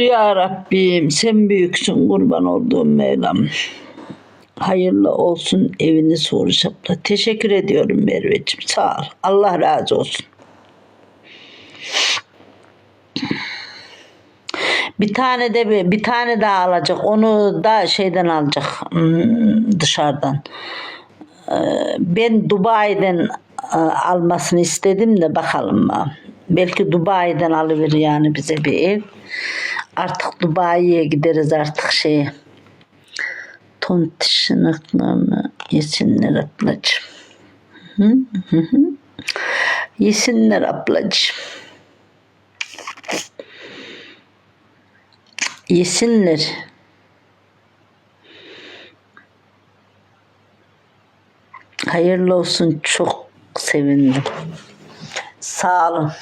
Ya Rabbim sen büyüksün kurban olduğum Mevlam. Hayırlı olsun evini soru şapla. Teşekkür ediyorum Merveciğim. Sağ ol. Allah razı olsun. Bir tane de bir, bir tane daha alacak. Onu da şeyden alacak. hmm, dışarıdan. Ee, Ben Dubai'den e, almasını istedim de bakalım. Belki Dubai'den alıverir yani bize bir ev. Artık Dubai'ye gideriz artık şeye. Tontiş yanaklarını yesinler ablacığım. Hı hı hı. Yesinler ablacığım. Yesinler. Hayırlı olsun. Çok sevindim. Sağ olun.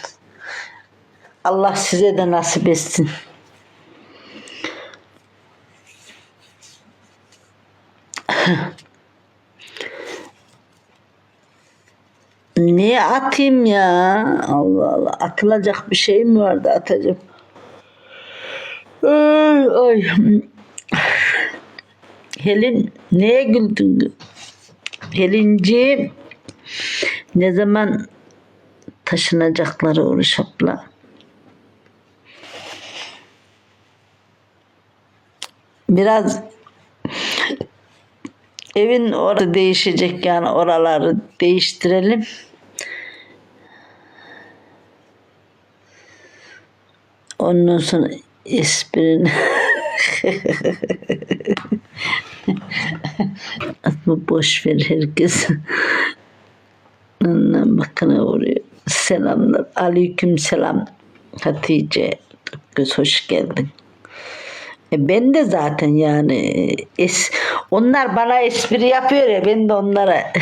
Allah size de nasip etsin. Niye atayım ya? Allah Allah. Atılacak bir şey mi vardı atacağım? Ay, ay. Helin neye güldün? Helinciğim ne zaman taşınacakları Oruç abla? Biraz evin orada değişecek yani oraları değiştirelim. Ondan sonra esprini Atma boş ver herkes. Ondan bakına vuruyor. Selamlar. Aleyküm selam. Hatice. Göz hoş geldin. E ben de zaten yani es, onlar bana espri yapıyor ya ben de onlara